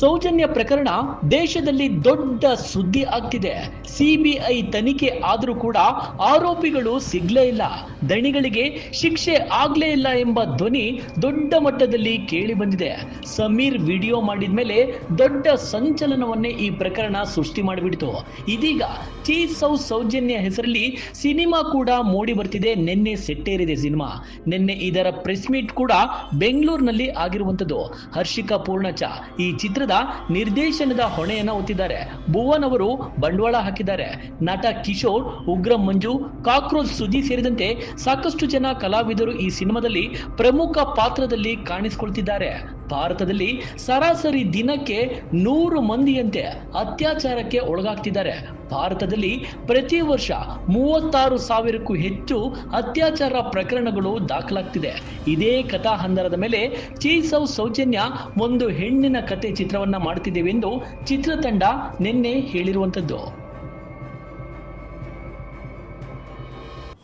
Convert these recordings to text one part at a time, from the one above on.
ಸೌಜನ್ಯ ಪ್ರಕರಣ ದೇಶದಲ್ಲಿ ದೊಡ್ಡ ಸುದ್ದಿ ಆಗ್ತಿದೆ. ಸಿಬಿಐ ತನಿಖೆ ಆದರೂ ಕೂಡ ಆರೋಪಿಗಳು ಸಿಗ್ಲೇ ಇಲ್ಲ. ದಣಿಗಳಿಗೆ ಶಿಕ್ಷೆ ಆಗ್ಲೇ ಇಲ್ಲ ಎಂಬ ಧ್ವನಿ ದೊಡ್ಡ ಮಟ್ಟದಲ್ಲಿ ಕೇಳಿ ಬಂದಿದೆ. ಸಮೀರ್ ವಿಡಿಯೋ ಮಾಡಿದ ಮೇಲೆ ದೊಡ್ಡ ಸಂಚಲನವನ್ನೇ ಈ ಪ್ರಕರಣ ಸೃಷ್ಟಿ ಮಾಡಿಬಿಡ್ತು. ಇದೀಗ ಚೀಸ್ ಹೌಸ್ ಸೌಜನ್ಯ ಹೆಸರಲ್ಲಿ ಸಿನಿಮಾ ಕೂಡ ಮೂಡಿ ಬರ್ತಿದೆ. ನಿನ್ನೆ ಸೆಟ್ಟೇರಿದೆ ಸಿನಿಮಾ. ನಿನ್ನೆ ಇದರ ಪ್ರೆಸ್ ಮೀಟ್ ಕೂಡ ಬೆಂಗಳೂರಿನಲ್ಲಿ ಆಗಿರುವಂತದ್ದು ಹರ್ಷಿಕಾ ಪೂರ್ಣಚ ಈ ಚಿತ್ರದ ನಿರ್ದೇಶನದ ಹೊಣೆಯನ್ನ ಹೊತ್ತಿದ್ದಾರೆ. ಭುವನ್ ಅವರು ಬಂಡವಾಳ ಹಾಕಿದ್ದಾರೆ. ನಟ ಕಿಶೋರ್, ಉಗ್ರ ಮಂಜು, ಕಾಕ್ರೋಚ್ ಸುದ್ದಿ ಸೇರಿದಂತೆ ಸಾಕಷ್ಟು ಜನ ಕಲಾವಿದರು ಈ ಸಿನಿಮಾದಲ್ಲಿ ಪ್ರಮುಖ ಪಾತ್ರದಲ್ಲಿ ಕಾಣಿಸಿಕೊಳ್ತಿದ್ದಾರೆ. ಭಾರತದಲ್ಲಿ ಸರಾಸರಿ ದಿನಕ್ಕೆ ನೂರು ಮಂದಿಯಂತೆ ಅತ್ಯಾಚಾರಕ್ಕೆ ಒಳಗಾಗ್ತಿದ್ದಾರೆ. ಭಾರತದಲ್ಲಿ ಪ್ರತಿ ವರ್ಷ ಮೂವತ್ತಾರು ಸಾವಿರಕ್ಕೂ ಹೆಚ್ಚು ಅತ್ಯಾಚಾರ ಪ್ರಕರಣಗಳು ದಾಖಲಾಗ್ತಿದೆ. ಇದೇ ಕಥಾ ಹಂದರದ ಮೇಲೆ ಚೀಸ್ ಸೌಜನ್ಯ ಒಂದು ಹೆಣ್ಣಿನ ಕತೆ ಚಿತ್ರವನ್ನ ಮಾಡ್ತಿದ್ದೇವೆ ಎಂದು ಚಿತ್ರತಂಡ ನಿನ್ನೆ ಹೇಳಿರುವಂತದ್ದು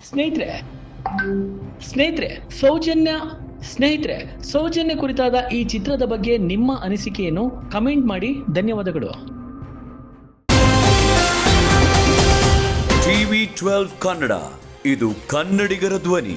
ಸ್ನೇಹಿತರೆ ಸ್ನೇಹಿತರೆ, ಸೌಜನ್ಯ ಸ್ನೇಹಿತರೆ, ಸೌಜನ್ಯ ಕುರಿತಾದ ಈ ಚಿತ್ರದ ಬಗ್ಗೆ ನಿಮ್ಮ ಅನಿಸಿಕೆಯನ್ನು ಕಮೆಂಟ್ ಮಾಡಿ. ಧನ್ಯವಾದಗಳು. ಟಿವಿ ಟ್ವೆಲ್ವ್ ಕನ್ನಡ, ಇದು ಕನ್ನಡಿಗರ ಧ್ವನಿ.